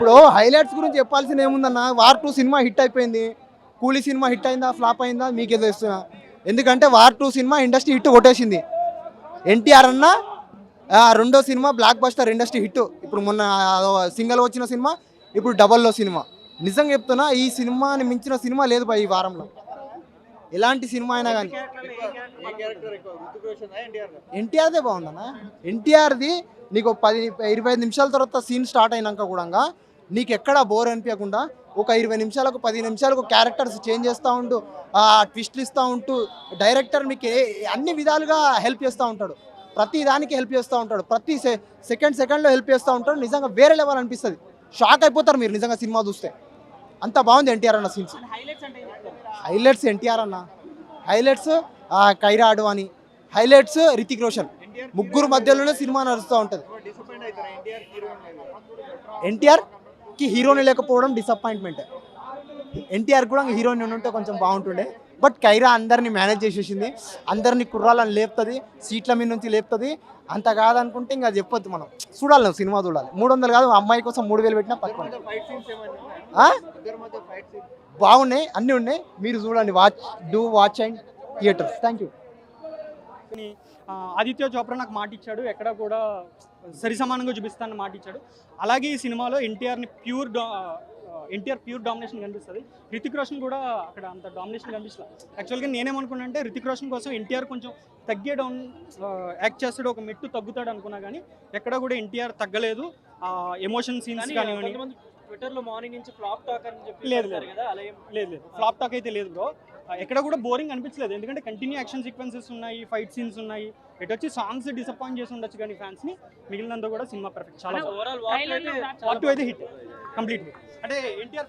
ఇప్పుడు హైలైట్స్ గురించి చెప్పాల్సిన ఏముందన్న? వార్ టూ సినిమా హిట్ అయిపోయింది. కూలీ సినిమా హిట్ అయిందా? ఫ్లాప్ అయిందా? మీకే తెలుస్తున్నా. ఎందుకంటే war two cinema industry hit కొట్టేసింది. ఎన్టీఆర్ అన్న ఆ, రెండో cinema blockbuster industry hit. ఇప్పుడు మొన్న సింగల్ వచ్చిన సినిమా ఇప్పుడు డబల్లో సినిమా. నిజంగా చెప్తున్నా ఈ సినిమాని మించిన సినిమా లేదు బా ఈ వారంలో. ఎలాంటి సినిమా అయినా కానీ. ఎన్టీఆర్దే బాగుందన్నా? ఎన్టీఆర్ది నీకు పది ఇరవై ఐదు నిమిషాల తర్వాత సీన్ స్టార్ట్ అయినాక కూడా నీకు ఎక్కడ బోర్ అనిపించకుండా ఒక ఇరవై నిమిషాలకు పది నిమిషాలకు క్యారెక్టర్స్ చేంజ్ చేస్తూ ఉంటూ ఆ ట్విస్ట్లు ఇస్తూ ఉంటూ డైరెక్టర్ మీకు ఏ- అన్ని విధాలుగా హెల్ప్ చేస్తూ ఉంటాడు. ప్రతి దానికి హెల్ప్ చేస్తూ ఉంటాడు. ప్రతి సెకండ్ సెకండ్లో హెల్ప్ చేస్తూ ఉంటాడు. నిజంగా వేరే లెవెల్ అనిపిస్తుంది. షాక్ అయిపోతారు మీరు నిజంగా సినిమా చూస్తే. అంత బాగుంది ఎన్టీఆర్ అన్న సీన్స్ హైలైట్స్ ఎన్టీఆర్ అన్న. Highlights Kiara Advani highlights Hrithik Roshan. ముగ్గురు మధ్యలోనే సినిమా నడుస్తూ ఉంటుంది. ఎన్టీఆర్? హీరో హీరోని లేకపోవడం డిసప్పాయింట్మెంట్ ఎన్టీఆర్ కూడా హీరోని ఉంటే కొంచెం బాగుంటుండే. బట్ కైరా అందరిని మేనేజ్ చేసేసింది. అందరినీ కుర్రాలని లేపుతుంది సీట్ల మీద నుంచి లేపుతుంది. అంత కాదనుకుంటే ఇంకా చెప్పొద్దు మనం. చూడాలి నువ్వు సినిమా చూడాలి. మూడు వందలు కాదు అమ్మాయి కోసం మూడు వేలు పెట్టినా పక్కన. బాగున్నాయి అన్నీ ఉన్నాయి. మీరు చూడండి watch do watch and theatres thank you కానీ, ఆదిత్య చోప్రా నాకు మాట ఇచ్చాడు ఎక్కడ కూడా సరి సమానంగా చూపిస్తానని మాట ఇచ్చాడు అలాగే ఈ సినిమాలో ఎన్టీఆర్ని ప్యూర్ ఎన్టీఆర్ ప్యూర్ డామినేషన్ కనిపిస్తుంది. రితిక్ రోషన్ కూడా అక్కడ అంత డామినేషన్ కనిపిస్తుంది. యాక్చువల్గా నేనేమనుకున్నా అంటే రితిక్ రోషన్ కోసం ఎన్టీఆర్ కొంచెం తగ్గే డౌన్ యాక్ట్ చేస్తాడు ఒక మెట్టు తగ్గుతాడు అనుకున్నా కానీ ఎక్కడ కూడా ఎన్టీఆర్ తగ్గలేదు. ఎమోషన్ సీన్స్ కానివ్వండి. ట్విట్టర్లో మార్నింగ్ నుంచి ఫ్లాప్ టాక్ అని చెప్పి లేదు, లేదు. కదా అలా ఏం లేదు లేదు. ఫ్లాప్ టాక్ అయితే లేదు బ్రో. ఎక్కడ కూడా బోరింగ్ అనిపించలేదు. ఎందుకంటే కంటిన్యూ యాక్షన్ సీక్వెన్సెస్ ఉన్నాయి ఫైట్ సీన్స్ ఉన్నాయి. ఇటు వచ్చి సాంగ్స్ డిసప్పాయింట్ చేసి ఉండొచ్చు కానీ ఫ్యాన్స్ని మిగిలినంత కూడా సినిమా పర్ఫెక్ట్ చాలా ఓవరాల్ వాక్ అయితే పార్ట్ టూ అయితే హిట్ కంప్లీట్ అంటే ఎన్టీఆర్